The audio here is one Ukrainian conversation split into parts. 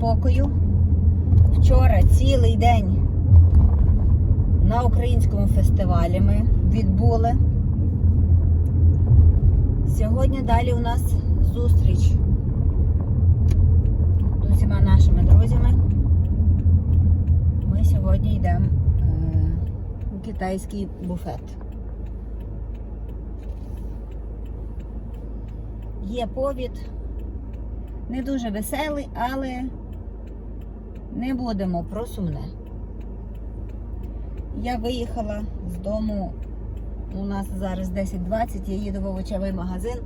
спокою. Вчора цілий день на українському фестивалі ми відбули. Сьогодні далі у нас зустріч з усіма нашими друзями. Ми сьогодні йдемо е, у китайський буфет. Є повід, не дуже веселий, але не будемо про сумне. Я виїхала з дому. У нас зараз 10.20, я їду в овочевий магазин,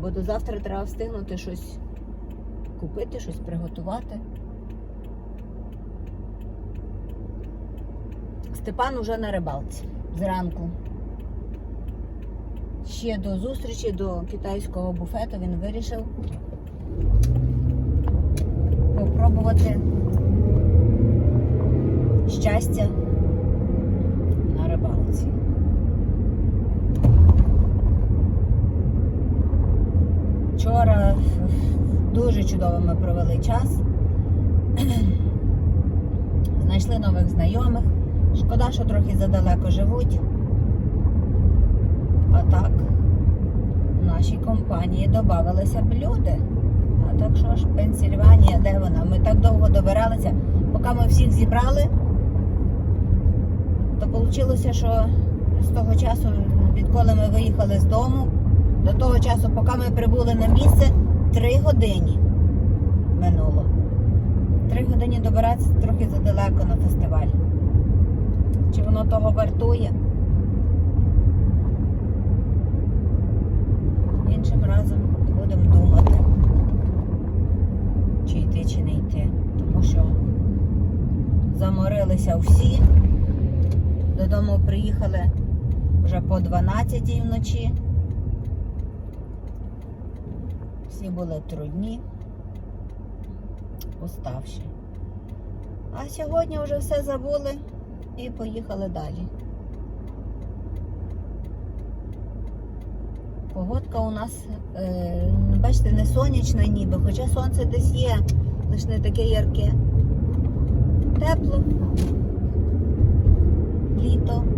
бо до завтра треба встигнути щось купити, щось приготувати. Степан уже на рибалці зранку. Ще до зустрічі до китайського буфету він вирішив попробувати щастя на рибалці. Вчора дуже чудово ми провели час. Знайшли нових знайомих. Шкода, що трохи задалеко живуть. А так, в нашій компанії додавалися б люди. А так що ж, Пенсільванія, де вона? Ми так довго добиралися, поки ми всіх зібрали, то вийшло, що з того часу, відколи ми виїхали з дому, до того часу, поки ми прибули на місце, три години минуло. Три години добиратися трохи задалеко на фестиваль. Чи воно того вартує? Іншим разом будемо думати, чи йти, чи не йти. Тому що заморилися всі. Додому приїхали вже по 12 вночі. Всі були трудні, уставші. А сьогодні вже все забули і поїхали далі. Погодка у нас, е, бачите, не сонячна ніби, хоча сонце десь є, лише не таке ярке. Тепло. pronto.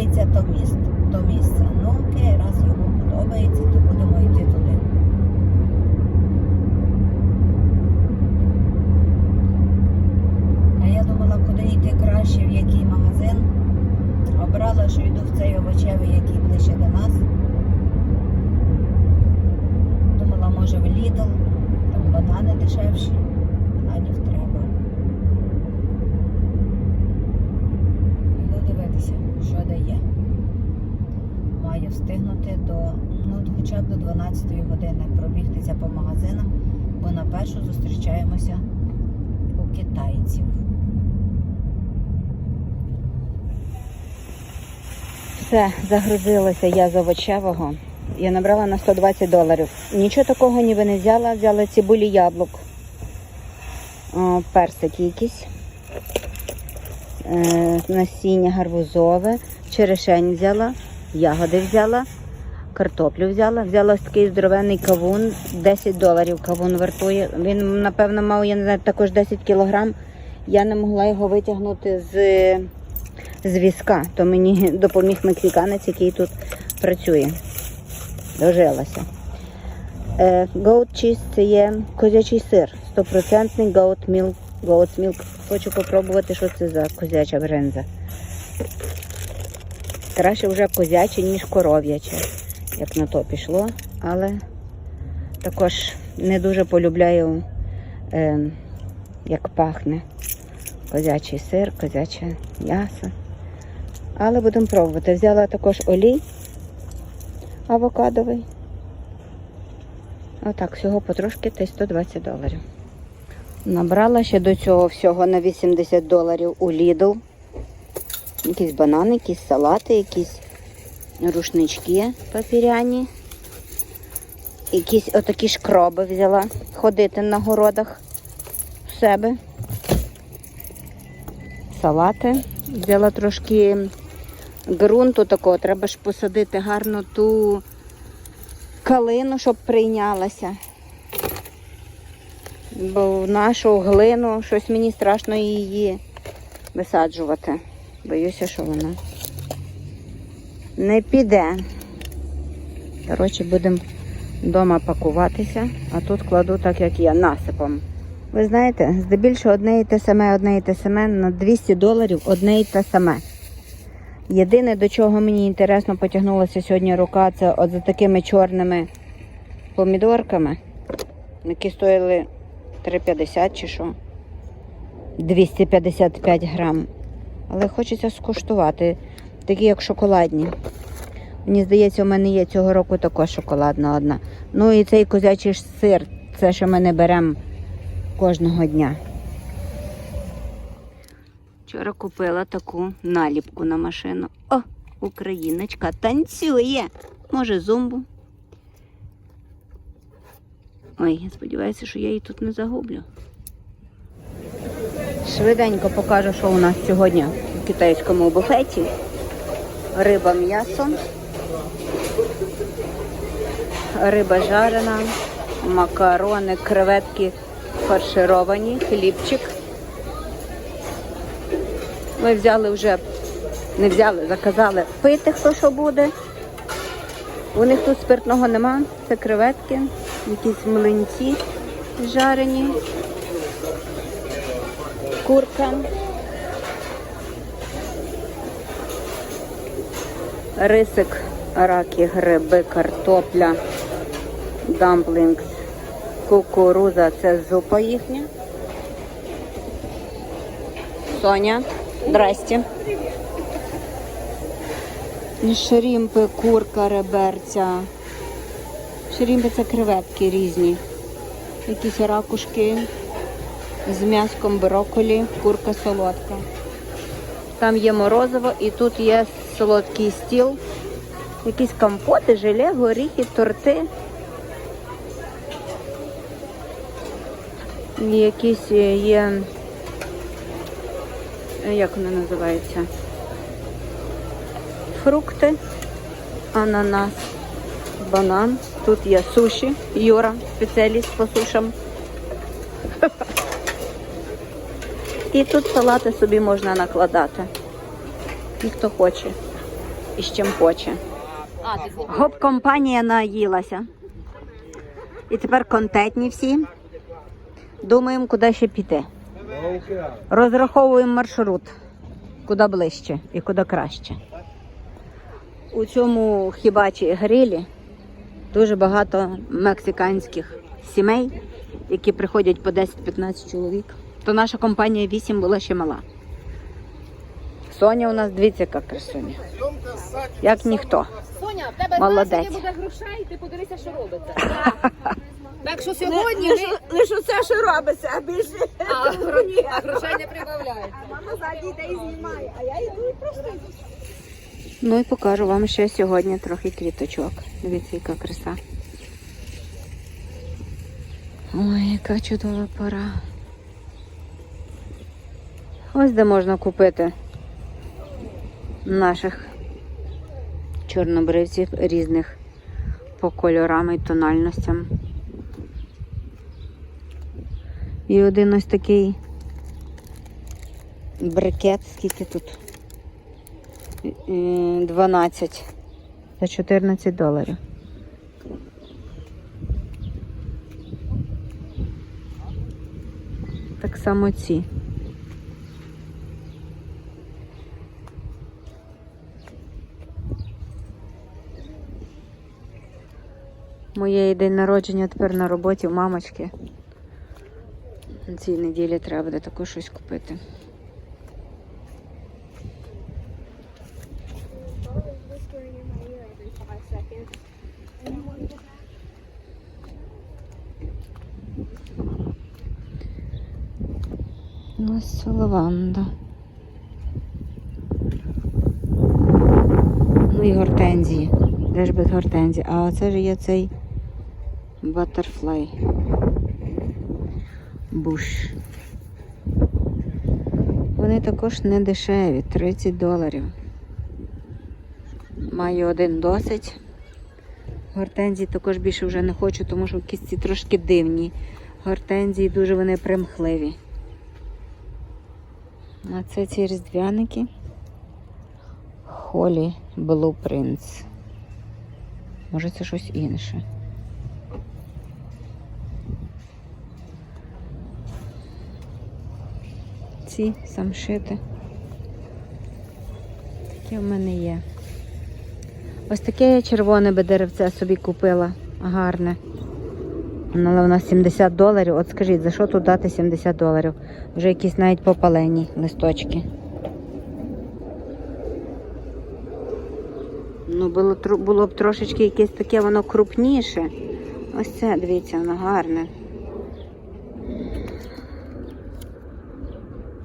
Подобається то місце. То місце. Ну окей, раз йому подобається, то будемо йти туди. А я думала, куди йти краще, в який магазин. Обрала, що йду в цей овочевий, який ближче до нас. Думала, може в Lidl, там банани дешевші, бананів треба. Йду дивитися, що дає. Маю встигнути до, ну, хоча б до 12 години пробігтися по магазинам, бо на першу зустрічаємося у китайців. Все, загрузилася я з овочевого. Я набрала на 120 доларів. Нічого такого ніби не взяла. Взяла цибулі яблук. Персики якісь. Е, насіння гарбузове. Черешень взяла. Ягоди взяла. Картоплю взяла. Взяла такий здоровенний кавун. 10 доларів кавун вартує. Він, напевно, мав, я не знаю, також 10 кілограм. Я не могла його витягнути з, з візка. То мені допоміг мексиканець, який тут працює. Дожилася. Е, Goat cheese це є козячий сир. Стопроцентний goat milk. Goat milk. Хочу попробувати, що це за козяча бринза. Краще вже козяче, ніж коров'яче, як на то пішло, але також не дуже полюбляю, е, як пахне козячий сир, козяче м'ясо. Але будемо пробувати. Взяла також олій авокадовий. Отак, всього потрошки та й 120 доларів. Набрала ще до цього всього на 80 доларів у Lidl. Якісь банани, якісь салати, якісь рушнички папіряні. Якісь отакі шкроби взяла ходити на городах в себе. Салати. Взяла трошки ґрунту такого, треба ж посадити гарно ту калину, щоб прийнялася. Бо в нашу глину щось мені страшно її висаджувати. Боюся, що вона не піде. Коротше, будемо вдома пакуватися, а тут кладу так, як є, насипом. Ви знаєте, здебільшого одне і те саме, одне і те саме на 200 доларів одне і те саме. Єдине, до чого мені інтересно потягнулася сьогодні рука, це от за такими чорними помідорками, які стоїли 3,50 чи що. 255 грам. Але хочеться скуштувати. Такі як шоколадні. Мені здається, у мене є цього року також шоколадна одна. Ну і цей козячий сир, це що ми не беремо кожного дня. Вчора купила таку наліпку на машину. О, україночка танцює. Може, зумбу. Ой, я сподіваюся, що я її тут не загублю. Швиденько покажу, що у нас сьогодні в китайському буфеті. Риба м'ясо, риба жарена, макарони, креветки фаршировані, хлібчик. Ми взяли вже, не взяли, заказали пити, хто що буде. У них тут спиртного нема, це креветки, якісь млинці жарені, курка. Рисик, раки, гриби, картопля, дамплінгс, кукуруза це зупа їхня. Соня, здрасте. Шрімпи, курка, реберця. Шрімпи це креветки різні. Якісь ракушки з м'яском брокколі, курка солодка. Там є морозиво і тут є солодкий стіл. Якісь компоти, желе, горіхи, торти. Якісь е, є, е, як вони називаються? Фрукти, ананас, банан. Тут є суші, Юра, спеціаліст по сушам. І тут салати собі можна накладати. І хто хоче. І з чим хоче. Гоп-компанія наїлася. І тепер контентні всі. Думаємо, куди ще піти. Розраховуємо маршрут, куди ближче і куди краще. У цьому хібачі грилі дуже багато мексиканських сімей, які приходять по 10-15 чоловік. То наша компанія 8 була ще мала. Соня у нас дивіться, яка красуня. Як ніхто. Соня, в тебе Молодець. буде грошей, ти подивися, що робиться. Так що сьогодні ми... Лише все, що робиться, а більше а, гро- а грошей не прибавляється. мама ззаді йде і знімає, а я йду і просто йду. Ну і покажу вам ще сьогодні трохи квіточок. Дивіться, яка краса. Ой, яка чудова пора. Ось де можна купити наших чорнобривців різних по кольорам і тональностям. І один ось такий брикет, скільки тут е, 12 за 14 доларів. Так само ці. Моє день народження тепер на роботі у мамочки. На цій неділі треба буде також щось купити. seconds. Ось лаванда. Ну і гортензії. Де ж без гортензії? А оце ж є цей батерфлай. Буш. Вони також не дешеві, 30 доларів. Маю один досить. Гортензії також більше вже не хочу, тому що кісті трошки дивні. Гортензії дуже вони примхливі. А це ці різдвяники. Холі Blueprints. Може це щось інше. Ці самшити. Такі в мене є. Ось таке я червоне би деревце собі купила. Гарне. Але вона 70 доларів. От скажіть, за що тут дати 70 доларів? Вже якісь навіть попалені листочки. Ну, було, було б трошечки якесь таке воно крупніше. Ось це, дивіться, воно гарне.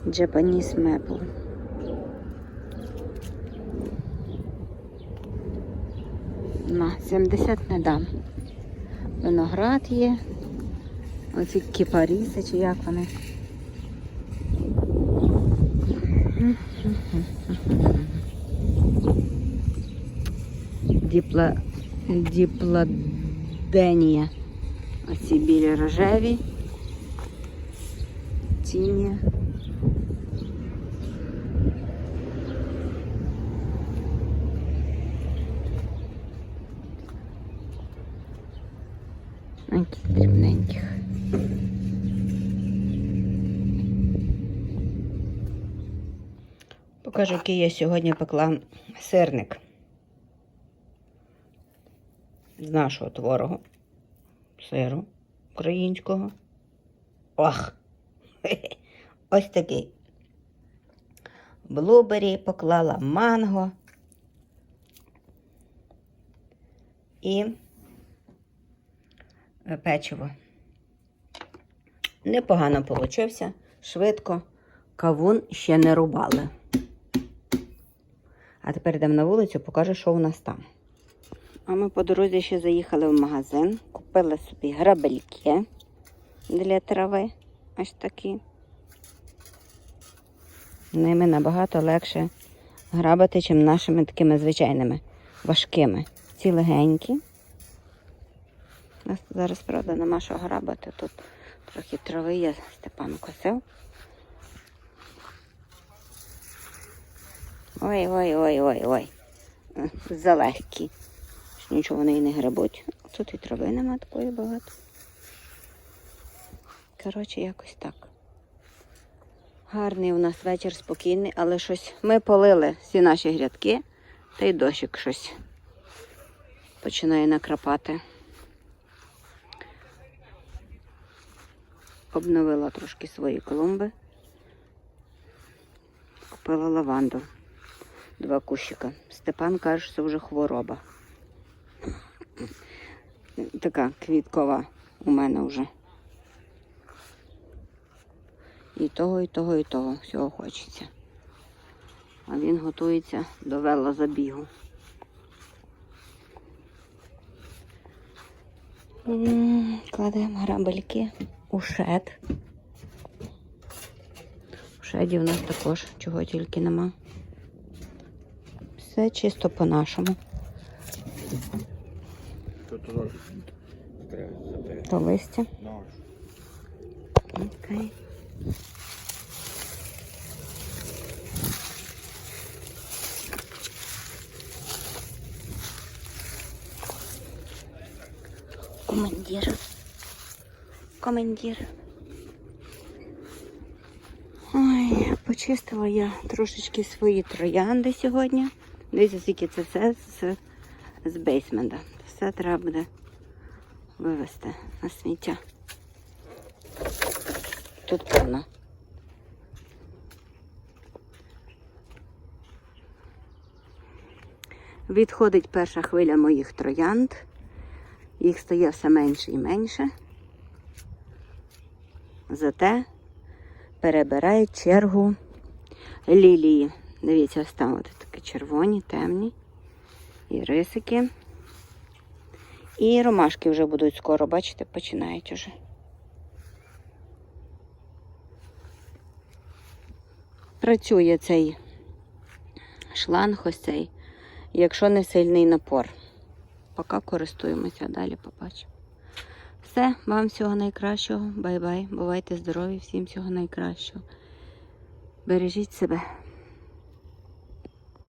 Japanese Maple. На 70 не дам. Виноград є. Оці кіпаріси, чи як вони. Діпла... Діпладенія. Оці білі рожеві. Тіні. Покажу, який я сьогодні пекла сирник з нашого творогу, сиру українського. Ох! Ось такий. Блубері поклала манго і е, печиво. Непогано получився, швидко. Кавун ще не рубали. А тепер йдемо на вулицю, покажу, що у нас там. А ми по дорозі ще заїхали в магазин, купили собі грабельки для трави. Ось такі. Ними набагато легше грабати, чим нашими такими звичайними важкими. Ці легенькі. У нас зараз, правда, нема що грабати. Тут трохи трави є, Степан косив. Ой, ой, ой, ой, ой. Е, Залегкі. Нічого вони і не грабуть. Тут і трави нема такої багато. Коротше, якось так. Гарний у нас вечір спокійний, але щось ми полили всі наші грядки, та й дощик щось починає накрапати. Обновила трошки свої клумби. Купила лаванду. Два кущика. Степан каже, що це вже хвороба. Така квіткова у мене вже. І того, і того, і того. Всього хочеться. А він готується до велозабігу. Кладемо грабельки у шед. У шеді в нас також чого тільки нема. Все чисто по-нашому. То листя. Окей. Командир. Командир. Ой, почистила я трошечки свої троянди сьогодні. Дивіться, скільки це все з, з бейсмента. Все треба буде вивезти на сміття. Тут повно. Відходить перша хвиля моїх троянд. Їх стає все менше і менше. Зате перебирають чергу лілії. Дивіться, ось там от такі червоні, темні. І рисики. І ромашки вже будуть скоро, бачите, починають уже. Працює цей шланг ось цей, якщо не сильний напор. Поки користуємося, далі побачимо. Все, вам всього найкращого. Бай-бай. Бувайте здорові, всім всього найкращого. Бережіть себе.